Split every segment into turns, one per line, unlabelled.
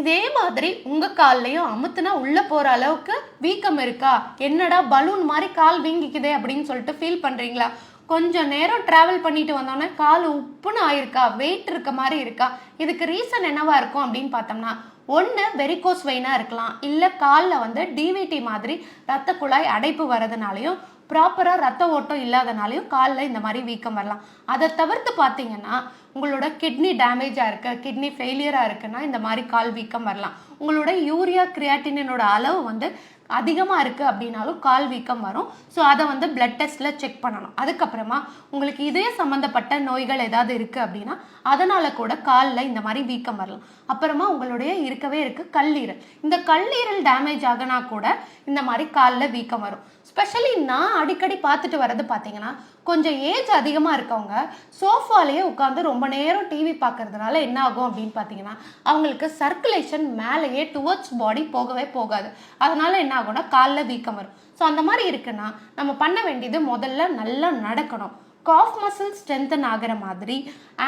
இதே மாதிரி உங்க கால்லையும் அமுத்துனா உள்ள போற அளவுக்கு வீக்கம் இருக்கா? என்னடா பலூன் மாதிரி கால் வீங்கிக்குதே அப்படின்னு சொல்லிட்டு ஃபீல் பண்றீங்களா? கொஞ்சம் நேரம் டிராவல் பண்ணிட்டு வந்தோன்னே கால் உப்புன்னு ஆயிருக்கா? வெயிட் இருக்க மாதிரி இருக்கா? இதுக்கு ரீசன் என்னவா இருக்கும் அப்படின்னு பார்த்தோம்னா ஒன்று வெரிகோஸ் வெயினாக இருக்கலாம். இல்லை காலில் வந்து டிவிடி மாதிரி ரத்த குழாய் அடைப்பு வரதுனாலையும் ப்ராப்பராக ரத்த ஓட்டம் இல்லாதனாலையும் காலில் இந்த மாதிரி வீக்கம் வரலாம். அதை தவிர்த்து பார்த்தீங்கன்னா உங்களோட கிட்னி டேமேஜாக இருக்க கிட்னி ஃபெயிலியராக இருக்குன்னா இந்த மாதிரி கால் வீக்கம் வரலாம். உங்களோட யூரியா கிரியாட்டினோட அளவு வந்து அதிகமாக இருக்குது அப்படின்னாலும் கால் வீக்கம் வரும். ஸோ அதை வந்து பிளட் டெஸ்ட்டில் செக் பண்ணணும். அதுக்கப்புறமா உங்களுக்கு இதய சம்மந்தப்பட்ட நோய்கள் ஏதாவது இருக்குது அப்படின்னா அதனால் கூட காலில் இந்த மாதிரி வீக்கம் வரலாம். அப்புறமா உங்களுடைய இருக்கவே இருக்குது கல்லீரல். இந்த கல்லீரல் டேமேஜ் ஆகினா கூட இந்த மாதிரி காலில் வீக்கம் வரும். ஸ்பெஷலி நான் அடிக்கடி பார்த்துட்டு வர்றது பார்த்தீங்கன்னா கொஞ்சம் ஏஜ் அதிகமாக இருக்கவங்க சோஃபாலேயே உட்காந்து ரொம்ப நேரம் டிவி பார்க்கறதுனால என்ன ஆகும் அப்படின்னு பார்த்தீங்கன்னா அவங்களுக்கு சர்க்குலேஷன் மேலேயே டுவர்ட்ஸ் பாடி போகவே போகாது. அதனால என்ன ஆகும்னா காலில் வீக்கம் வரும். ஸோ அந்த மாதிரி இருக்குன்னா நம்ம பண்ண வேண்டியது முதல்ல நல்லா நடக்கணும். காஃப் மசில் ஸ்ட்ரென்தன் ஆகிற மாதிரி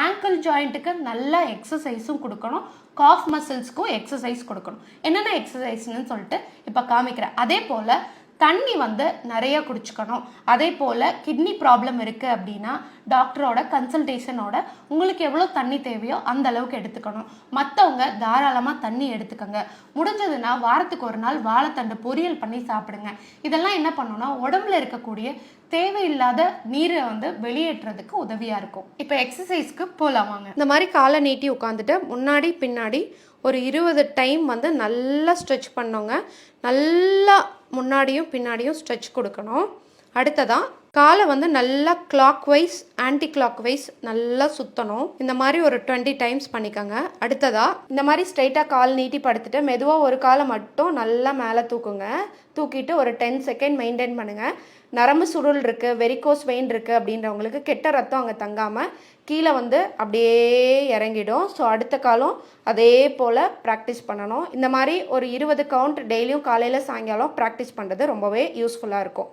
ஆங்கிள் ஜாயிண்ட்டுக்கு நல்லா எக்ஸசைஸும் கொடுக்கணும். காஃப் மசில்ஸ்க்கும் எக்ஸசைஸ் கொடுக்கணும். என்னென்ன எக்ஸசைஸ்னு சொல்லிட்டு இப்போ காமிக்கிறேன். அதே போல் தண்ணி வந்து நிறைய குடிச்சுக்கணும். அதே போல் கிட்னி ப்ராப்ளம் இருக்குது அப்படின்னா டாக்டரோட கன்சல்டேஷனோட உங்களுக்கு எவ்வளோ தண்ணி தேவையோ அந்த அளவுக்கு எடுத்துக்கணும். மற்றவங்க தாராளமாக தண்ணி எடுத்துக்கோங்க. முடிஞ்சதுன்னா வாரத்துக்கு ஒரு நாள் வாழைத்தண்டு பொரியல் பண்ணி சாப்பிடுங்க. இதெல்லாம் என்ன பண்ணணும்னா உடம்புல இருக்கக்கூடிய தேவையில்லாத நீரை வந்து வெளியேற்றுறதுக்கு உதவியாக இருக்கும். இப்போ எக்ஸசைஸ்க்கு போகலாம் வாங்க.
இந்த மாதிரி காலை நீட்டி உட்காந்துட்டு முன்னாடி பின்னாடி ஒரு இருபது டைம் வந்து நல்லா ஸ்ட்ரெச் பண்ணோங்க. நல்லா முன்னாடியும் பின்னாடியும் ஸ்ட்ரெச் கொடுக்கணும். அடுத்ததாக காலை வந்து நல்லா clockwise anti clock wise நல்லா சுற்றணும் இந்த மாதிரி ஒரு டுவெண்ட்டி டைம்ஸ் பண்ணிக்கோங்க. அடுத்ததாக இந்த மாதிரி ஸ்ட்ரைட்டாக கால் நீட்டி படுத்துட்டு மெதுவாக ஒரு காலை மட்டும் நல்லா மேலே தூக்குங்க. தூக்கிட்டு ஒரு டென் செகண்ட் மெயின்டைன் பண்ணுங்கள் நரம்பு சுருள் இருக்குது வெரிகோஸ் வெயின் இருக்குது அப்படின்றவங்களுக்கு கெட்ட ரத்தம் அங்கே தங்காமல் கீழே வந்து அப்படியே இறங்கிடும். ஸோ அடுத்த காலம் அதே போல் ப்ராக்டிஸ் பண்ணணும். இந்த மாதிரி ஒரு இருபது கவுண்ட் டெய்லியும் காலையில் சாயங்காலம் ப்ராக்டிஸ் பண்ணுறது ரொம்பவே யூஸ்ஃபுல்லாக இருக்கும்.